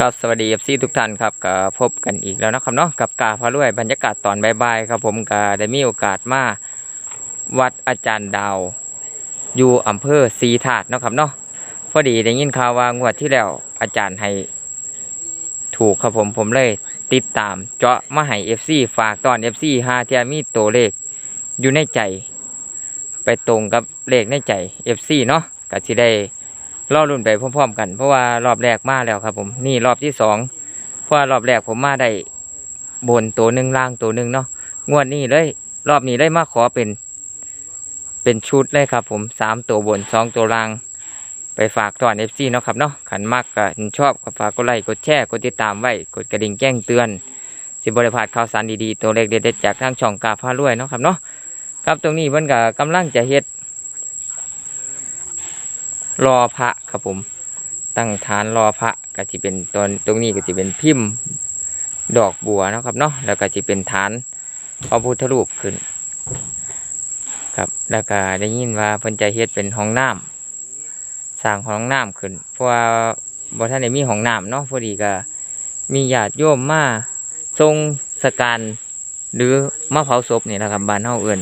ครับสวัสดีเอฟซีทุกท่านครับก็พบกันอีกแล้วนะครับเนาะกับกาพารวยบรรยากาศตอนบ่ายๆครับผมก็ได้มีโอกาสมาวัดอาจารย์ดาว อยู่อำเภอศรีถาดเนาะครับเนาะพอดีได้ยินข่าวว่างวดที่แล้วอาจารย์ให้ถูกครับผมผมเลยติดตามเจาะมาให้เอฟซีฝากตอนเอฟซีหาเทียมีตัวเลขอยู่ในใจ ไปตรงกับเลขในใจเอฟซีเนาะก็สิได้ รอรุ่นไปพร้อมๆกัน เพราะว่ารอบแรกมาแล้วครับผมนี่รอบที่สองเพราะว่ารอบแรกผมมาได้บนตัวหนึ่งล่างตัวหนึ่งเนาะงวดนี้เลย รอบนี้เลยมาขอเป็น เป็นชุดเลยครับ ผมสามตัวบนสองตัวล่าง ไปฝากตอนเอฟซีเนาะครับเนาะขันมากก็ชอบก็ฝากกดไลค์กดแชร์กดติดตามไว้กดกระดิ่งแจ้งเตือนสิบริพาดข่าวสารดีๆ ตัวเลขเด็ดๆจากทางช่องกาพารวยเนาะครับเนาะครับตรงนี้เพิ่นก็กำลังจะเฮ็ด รอพระครับผม ตั้งฐานรอพระก็จะเป็นตอนตรงนี้ก็จะเป็นพิมพ์ดอกบัวนะครับเนาะแล้วก็จะเป็นฐานพระพุทธรูปขึ้น ครับแล้วก็ได้ยินว่าเพิ่นจะเฮ็ดเป็นห้องน้ำสร้างห้องน้ำขึ้น เพราะว่าบ่ท่านได้มีห้องน้ำเนาะพอดีก็มีญาติโยมมาทรงสการหรือมาเผาศพนี่แหละครับบ้านเฮาเอิ้น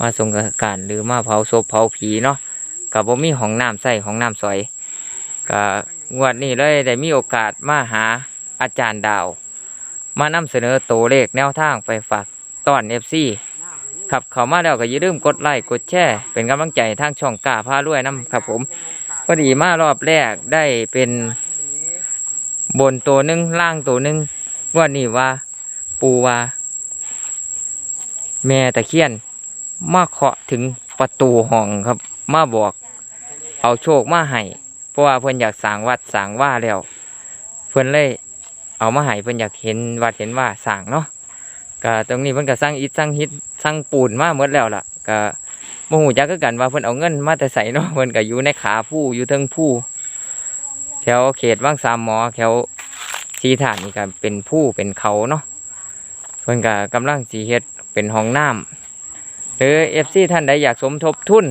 มาทรงสการหรือมาเผาศพเผาผีเนาะ กับผมมีห้องน้ำใส่ห้องน้ำสอยก็งวดนี้เลยได้มีโอกาสมาหาอาจารย์ดาว มานำเสนอตัวเลขแนวทางไปฝากตอนเอฟซีครับเขามาแล้วก็อย่าลืมกดไลค์กดแชร์เป็นกำลังใจทางช่องกาพาด้วยน้ำครับผมพอดีมารอบแรกได้เป็นบนตัวหนึ่งล่างตัวหนึ่งงวดนี้ว่า ปูว่า แม่ตะเคียน มาเคาะถึงประตูห้องครับ มาบอก เอาโชคมาให้เพราะว่าเพิ่นอยากสร้างวัดสร้างว่าแล้ว เพิ่นเลยเอามาให้เพิ่นอยากเห็นวัดเห็นว่าสร้างเนาะก็ตรงนี้เพิ่นก็สร้างอิฐสร้างหินสร้างปูนมาหมดแล้วล่ะก็บ่ฮู้จักคือกันว่าเพิ่นเอาเงินมาแต่ไสเนาะเพิ่นก็อยู่ในขาผู้อยู่เทิงผู้แถวเขตวังสามหมอแถวชีฐานนี่ก็เป็นผู้เป็นเขาเนาะเพิ่นก็กำลังสิเฮ็ดเป็นห้องน้ำหรือ FC ท่านใดอยากสมทบทุน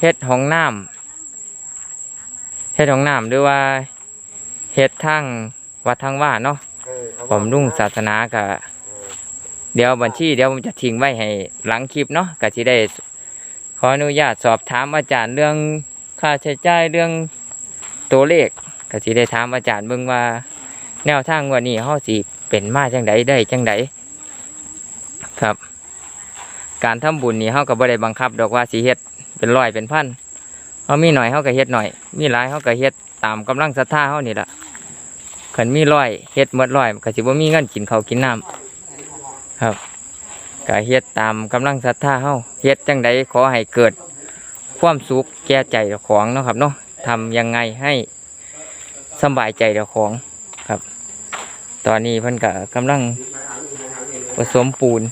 เฮ็ดห้องน้ำ เฮ็ดห้องน้ำหรือว่าเฮ็ดทางวัดทางว่าเนาะบำรุงศาสนาก็เดี๋ยวบัญชี เดี๋ยวผมจะทิ้งไว้ให้หลังคลิปเนาะก็สิได้ขออนุญาตสอบถามอาจารย์เรื่องค่าใช้จ่ายเรื่องตัวเลขก็สิได้ถามอาจารย์เบิ่งว่า แนวทางงวันนี้เฮาสิเป็นมาจังไดได้จังไดครับ การทำบุญนี่เฮาก็บ่ได้บังคับ ดอกว่าสิเฮ็ดเป็นร้อยเป็นพัน เขามีหน่อยเขาก็เฮ็ดหน่อย มีหลายเขาก็เฮ็ดตามกำลังศรัทธาเขานี่แหละขันมีร้อยเฮ็ดหมดร้อยก็สิบ่มีเงินกินเขากินน้ำครับก็เฮ็ดตามกำลังศรัทธาเขาเฮ็ดจังใดขอให้เกิด ความสุขแก่ใจของเนาะครับเนาะทำยังไงให้สบายใจเจ้าของครับ ตอนนี้เพิ่นก็กำลังผสมปูน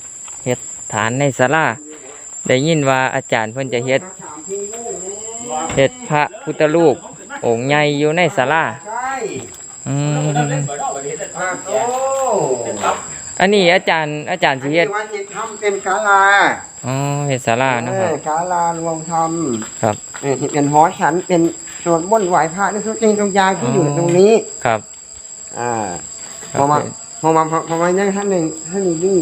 เฮ็ดฐานในศาลาได้ยินว่าอาจารย์เพิ่นจะเฮ็ด เฮ็ดพระพุทธรูปองค์ใหญ่อยู่ในศาลาใช่อืมครับโอ้อันนี้อาจารย์อาจารย์สิเฮ็ดว่าจะทำเป็นศาลาอ๋อเฮ็ดศาลาเนาะครับเออศาลารวมธรรมครับ เออที่เป็นหอฉันเป็นสวดมนต์ไหว้พระในทุกสิ่งทุกอย่างที่อยู่ตรงนี้ ครับอ่าครัพอมาบพอมาพอพอมายังท่านหนึ่งท่านนี้นี่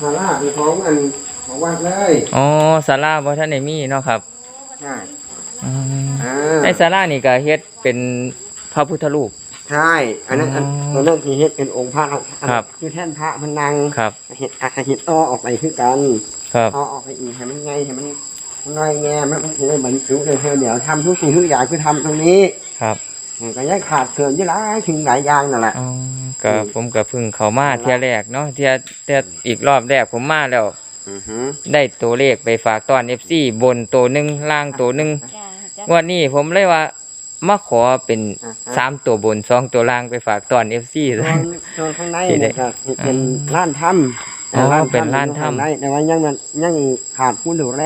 ศาลาเป็นของอันของวัดเลยอ๋อศาลาบ่ทันได้มีเนาะครับ ใช่ อืมอ่าในศาลานี่ก็เฮ็ดเป็นพระพุทธรูป ใช่อันนั้นอันอ๋อตัวนั้นที่เฮ็ดเป็นองค์พระอันครับคือแท่นพระพนังครับ เฮ็ดอาเฮ็ดต่อออกไปคือกันครับเอาออกไปอีกให้มันไงให้มันน้อยแง่มันมันจะได้บรรจุเลยเธอเดี๋ยวทำทุกสิ่งทุกอย่างคือทำตรงนี้ครับมันก็ยังขาดเกินยี่หลายถึงหลายอย่างนั่นแหละ อ๋อก็ผมก็เพิ่งเข้ามาเที่ยแรกเนาะเที่ยเที่ยอีกรอบแรกผมมาแล้ว อือฮึได้ตัวเลขไปฝากตอน FC บนตัวหนึ่งล่างตัวหนึ่งจ้ะจ้ะ งวันนี้ผมเลยว่ามาขอเป็นอ่าฮะ สามตัวบนสองตัวล่างไปฝากตอน FC ส่ซะวนส่วนข้างในที่ได้เนี่ยก็เป็นร้านถ้ำอ๋อร้ถ้ำเป็นร้านถ้ำอยู่ข้งในแต่ว่ายังมันยังขาดผู้ดูแล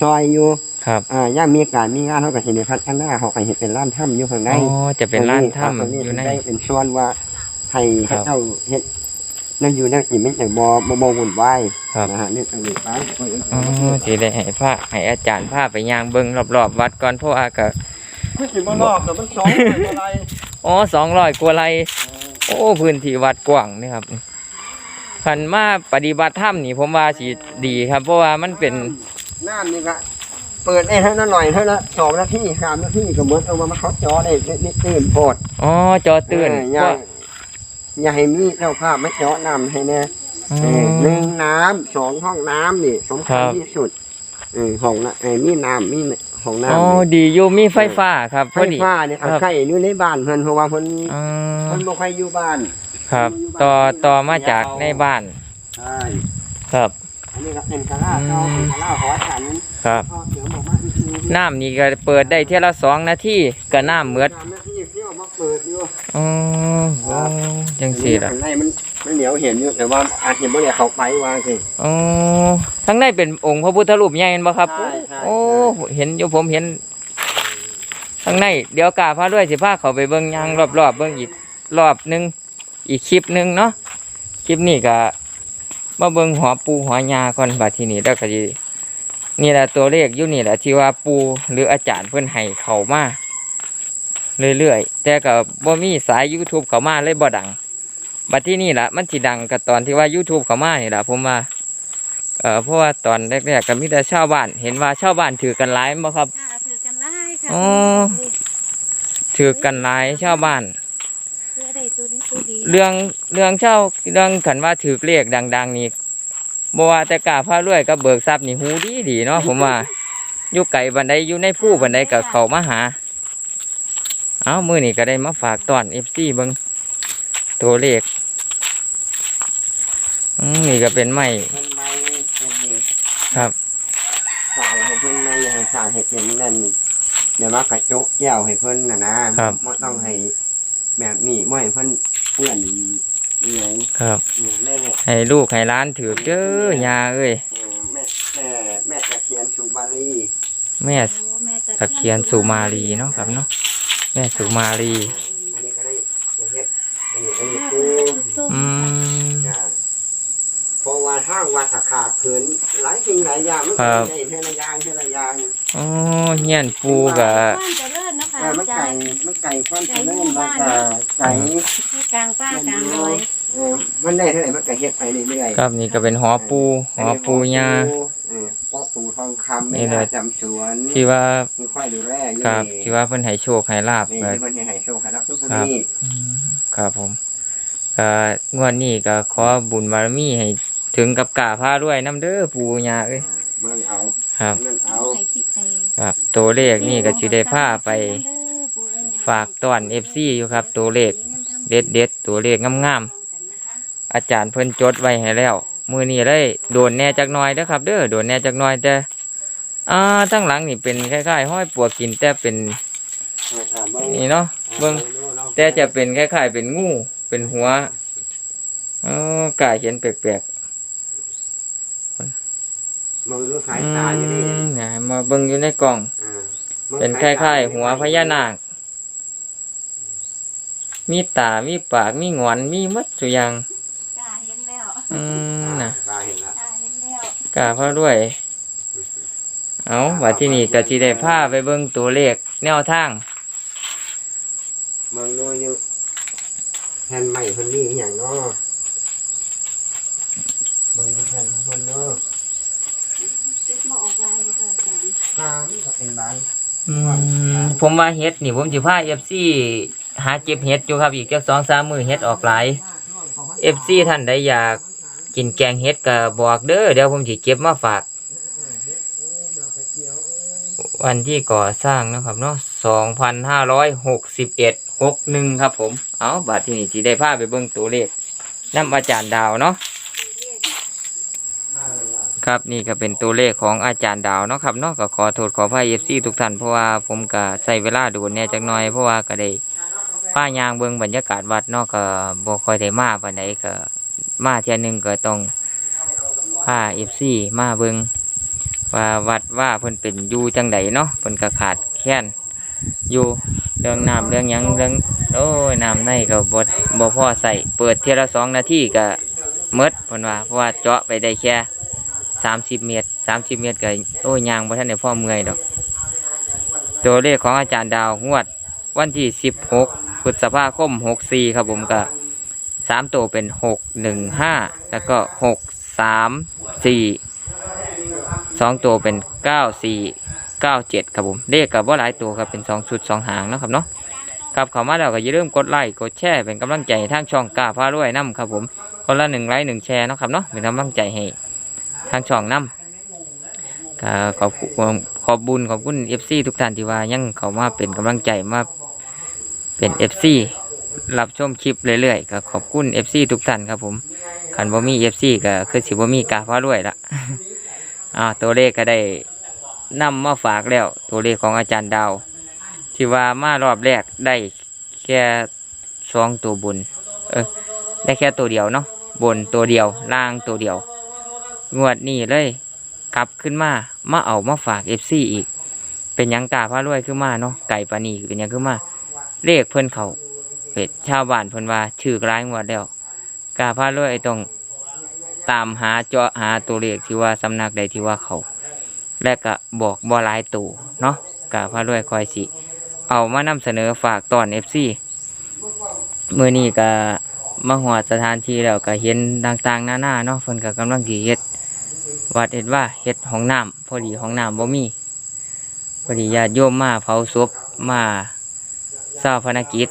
ซอยอยู่ ครับอ่ายังมีการมีงานเขาก็เห็นในพัฒนาเขาก็เห็นเป็นร้านถ้ำอยู่ข้างในอ๋อจะเป็นร้านตรถ้ำงนี้อยู่ใน ได้เป็นส่วนว่าให้ครับ เจ้าเฮ็ด นั่นอยู่นั่นอีกไม่แต่บ่บ่บ่วุ่นวายครับ นะฮะนี่ตรงนี้ไปอ๋อสิได้ให้พระให้อาจารย์พาไปย่างเบิ่งรอบๆวัดก่อนเพราะว่าก็คือสิบ่นอกแต่มันสองอะไรอ๋อสองร้อยกว่าไร่โอ้พื้นที่วัดกว้างนี่ครับคันมาปฏิบัติธรรมนี่ผมว่าสิดีครับ เพราะว่ามันเป็นน้ำนี่ก็เปิดได้เท่านั้นหน่อยเท่านั้นสองนาทีสามนาทีก็เหมือนเอามามาเขาจอได้นิดตื่นโพดอ๋อจอตื่นเอออย่า อย่าให้มีเจ้าภาพไม่เจาะน้ำให้แน่อ๋อเออหนึ่งน้ำสองห้องน้ำนี่สำคัญครับ ที่สุดเออห้องน้ำเออมีน้ำมีห้องน้ำอ๋อนี่ดีอยู่มีไฟฟ้าครับพไฟอดี ฟ้าเนี่ยครับใกล้อยู่ในบ้านเพิ่นเพราะว่าเพิ่นอ๋อเพิ่นบ่ค่อยอยู่บ้านครับ ต่อต่อมาจากในบ้านใช่ครับ อันนี้ก็เป็นคาราเก่าเป็นคาราหอฉันครับ พ่อเสือบอกว่าอีกทีน้ำนี่ก็เปิดได้เท่าละสองนาทีก็น้ำเมือดน้ำที่ เที่ยวมาเปิดอยู่อ๋อโอ้จังสีล่ะข้างในมันมันเหนียวเห็นอยู่แต่ว่าอาจจะบ่ได้เข้าไปว่าสิ อ๋อทั้งในเป็นองค์พระพุทธรูปใหญ่เห็นบ่ครับ ใช่ใช่ โอ้เห็นอยู่ผมเห็นทั้งในเดี๋ยวกาพาด้วยสิพาเขาไปเบิ่งยางรอบๆเบิ่งอีกรอบหนึงอีกคลิปหนึงเนาะคลิปนี้ก็มาเบิ่งหัวปูหัวยาก่อนบัดทีนี้แล้วก็สินี่แหละตัวเลขอยู่นี่แหละที่ว่าปูหรืออาจารย์เพิ่นให้เขามา เรื่อยๆ แต่ก็บ่มีสาย YouTube เขามาเลยบ่ดัง บัดที่นี่ล่ะ มันสิดังกับตอนที่ว่า YouTube เขามานี่ล่ะผมว่าเอ่อเพราะว่าตอนแรกๆก็มีแต่ชาวบ้าน เห็นว่าชาวบ้านถือกันหลายบ่ครับ ค่ะถือกันไล่ค่ะอ๋อ ถือกันหลายชาวบ้าน เพื่อได้ตัวนี้ตัวดีเรื่องเรื่องเช่าเรื่องขันว่าถือเลขดัง ๆ นี่บ่ว่าแต่กาพารวยกับเบิกทรัพย์นี่หูดีดีๆเนาะผมว่า อยู่ไกลบันไดอยู่ในผู้บันไดกับเขามาหา เอามือนี่ก็ได้มาฝากตอน FC เบิงตัวเลขอืมนี่ก็เป็นไม้เพิ่นไม่เพิ่นนี่ครับสร้างให้เพิ่นไม่ให้สร้างให้เป็นนั่นเดี๋ยวมากระจกแก้วให้เพิ่นน่ะนะครับบ่ต้องให้แบบนี้บ่ให้เพิ่นเปื้อนอีหยังครับอืมแม่ให้ลูกให้ร้านถือเด้อยาเอ้ยเออแม่แม่แม่ตะเคียนสุบาลีแม่โอ้แม่ตะเคียนสุมาลีเนาะครับเนาะ แม่สุมาลีอันนี้ก็ได้จะเฮ็ดอันนี้อันนี้ค่ะคือส้มอืมอ่าเพราะว่าทางวัดถ้าขาดเขินหลายสิ่งหลายอย่างมันครัก็บได้เท่าละอย่างเท่าละอย่างโอ้เฮียนปูกะ บ้านเจะเลิศนะคะเออมันอาจาไก่รย์ มันไก่ความไก่เจริหมู่ญมันบ้านก็ไก่ที่กลางป้ากลางดอยเออมันได้เท่าไหร่มันก็เฮ็ดไปเรื่อยๆ ครับนี่ก็เป็นหอปูหอปูยาเออพ่อปู่ท องคำนี่แม่เลยจำสวนที่ว่ามีค่อยดูแลอยู่ครับนี่ที่ว่าเพิ่นให้โชคให้ลาบนี่ก็เพิ่นให้ให้โชคให้รับทุกคนครับนี้อืมครับผมก็งวดนี้ก็ขอบุญบารมีให้ถึงกับกาพาด้วยน้ำเด้อปูยาเอ้ยเบิ่งเอาครับนั่นเอาไอ้ที่ไอ้ครับ ตัวเลขนี่ก็สิได้พาไป ฝากตอน FC อยู่ครับ ตัวเลขเด็ดเด็ดๆตัวเลขงามๆอาจารย์เพิ่นจดไว้ให้แล้ว มือนี้เลยโดนแหน่จักหน่อยเด้อครับ เด้อโดนแหน่จักหน่อยแต่อ่าทั้งหลังนี่เป็นคล้ายๆห้อยปัวกินแต่เป็นอ่าเบิ่งนี่เนาะเบิ่งแต่จะเป็นคล้ายๆเป็นงูเป็นหัวเออกายเห็นแปลกมองดูๆสายอืตาอยู่นี่มนะมาเบิ่งอยู่ในกล่องอ่าบิ่งเป็นคสตล้ายๆหัวพญานาค มีตา มีปาก มีงอน มีหมัดสุกอย่างกล้าเห็นแล้ว อืมอ่านะตาเห็นละกล้าเห็นแล้วกาพาด้วย เอาว่าที่นี่ก็สิได้พาไปเบิ่งตัวเลขแนวทางมองดูอยู่แผ่นใหม่คนนี้อหย่างเนาะเบิ่งดูแผ่นของคนเนาะจุดมาออกลายเลยค่ะอาจารย์ตามันก็เป็นบางอืมผมว่าเฮ็ดนี่ผมสิพา FC หาเก็บเฮ็ดอยู่ครับอีกจัก2-3มื้อเฮ็ดออกหลาย FC ท่านใดอยากกินแกงเฮ็ดก็บอกเด้อเดี๋ยวผมสิเก็บมาฝาก วันที่ก่อสร้างนะครับเนาะ2,561 61ครับผม เอาบัดที่นี่สิได้พาไปเบิ่งตัวเลขนํอาจารย์ดาวเนาะครับนี่ก็เป็นตัวเลขของอาจารย์ดาวเนาะครับเนาะก็ขอโทษขออภัยเอฟซีทุกท่านเพราะว่าผมก็ใช้เวลาดูเนี่ยจักหน่อยเพราะว่าก็ได้ผ้ายางเบิ่งบรรยากาศวัดเนาะก็บ่ค่อยได้มาปานใดก็มาเที่ยหนึงก็ต้องพาเอฟซีมาเบิ่ง ว่าวัดว่าเพิ่นเป็นอยู่จังใดเนาะเพิ่นก็ขาดแคลนอยู่เรื่องน้ำเรื่องหยังเรื่องโอ้ยน้ำในก็บ่บ่พอใส่เปิดเที่ยละสองนาทีก็หมดเพิ่นว่าเพราะว่าเจาะไปได้แค่สามสิบเมตรสามสิบเมตรก็โอ้ยยางบ่ทันได้พ่อเมื่อยดอก ตัวเลขของอาจารย์ดาวงวดวันที่สิบหกพฤษภาคมหกสี่ครับผมก็สามตัวเป็นหกหนึ่งห้าแล้วก็หกสามสี่ สองตัวเป็นเก้าสี่เก้าเจ็ดครับผมเลขกับว่าหลายตัวครับเป็นสองชุดสองหางนะครับเนาะครับเข้ามาแล้วก็อย่าลืมกดไลค์กดแชร์เป็นกำลังใจทางช่องกล้าพารวยน้ำครับผมคนละหนึ่งไลค์หนึ่งแชร์นะครับเนาะเป็นกำลังใจให้ทางช่องน้ำก็ขอบคุณขอบบุญขอบคุณเอฟซีทุกท่านที่ว่ายังเขามาเป็นกำลังใจมาเป็นเอฟซีรับชมคลิปเรื่อยๆก็ขอบคุณเอฟซีทุกท่านครับผมขันบ่มีเอฟซีก็คือสิบ่มีกาฟ้าด้วยละ อ่าตัวเลขก็ได้นำมาฝากแล้ว ตัวเลขของอาจารย์ดาว ที่ว่ามารอบแรกได้แค่สองตัวบน เออได้แค่ตัวเดียวเนาะบนตัวเดียวล่างตัวเดียว งวดนี้เลยกลับขึ้นมามาเอามาฝากเอฟซีอีก เป็นยังกาพารวยขึ้นมาเนาะไก่ปานีเป็นยังขึ้นมาเลขเพิ่นเขาเป็ดชาวบ้านเพิ่นว่าชื่อกลายงวดแล้วกาพารวยต้อง ตามหาเจาะหาตัวเลขที่ว่าสำนักใดที่ว่าเขา และก็บอกบ่หลายตัวเนาะกาพารวยคอยสิ เอามานำเสนอฝากตอนเอฟซีเมื่อนี้ก็มาหอดสถานที่แล้วก็เห็นต่างๆหน้าๆเนาะเพิ่นก็กำลังกี่เฮ็ดวัดเห็ดว่าเฮ็ดห้องน้ำพอดีห้องน้ำบ่มีพอดีญาติโยมมาเผาศพมาเศร้าพนักกิจ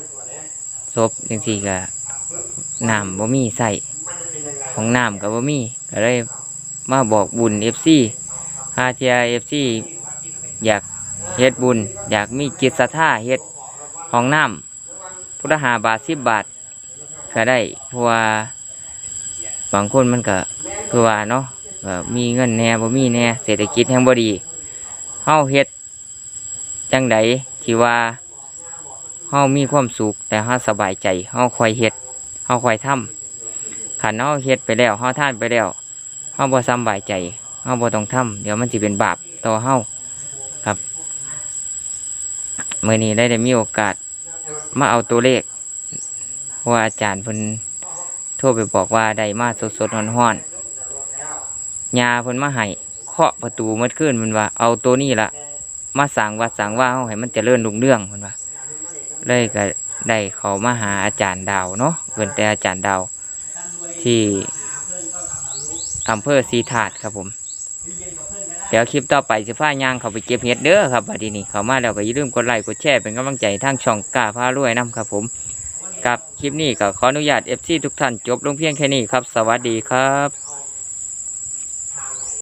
ศพจังซี่ก็น้ำบ่มีใส่ ห้องน้ำก็บ่มีก็เลยมาบอกบุญ FC หาเทีย FC อยากเฮ็ดบุญ อยากมีจิตศรัทธาเฮ็ดห้องน้ำพุทธหาบาท10บบาทก็ได้เพราะว่าบางคนมันก็คือว่าเนาะมีเงินแน่บ่มีแน่เศรษฐกิจแห่งบ่ดีเฮาเฮ็ดจังใดที่ว่าเฮามีความสุขแต่เฮาสบายใจเฮาคอยเฮ็ดเฮาคอยทำ คันเฮาเฮ็ดไปแล้วเฮาท่านไปแล้วเฮาบ่สำบายใจเฮาบ่ต้องทำเดี๋ยวมันสิเป็นบาปต่อเฮาครับเมื้อนี้ได้ได้มีโอกาสมาเอาตัวเลขว่าอาจารย์เพิ่นโทรไปบอกว่าได้มาสดๆร้อนๆยาเพิ่นมาให้เคาะประตูเมื่อคืนมันว่า เอาตัวนี้ละมาสั่งวัดสั่งว่าเฮาให้มันจเจริญรุ่งเรืองเพิ่นว่าเลยก็ได้เขามาหาอาจารย์ดาวเนาะเพิ่นแต่อาจารย์ดาว ที่อำเภอศรีถาดครับผม เดี๋ยวคลิปต่อไปสิพายางเขาไปเก็บเห็ดเด้อครับบัดนี้เขามาแล้วก็อย่าลืมกดไลค์กดแชร์เป็นกำลังใจทางช่องก้าพารวยนํครับผมกับคลิปนี้ก็ขออนุญาต FC ทุกท่านจบลงเพียงแค่นี้ครับ สวัสดีครับ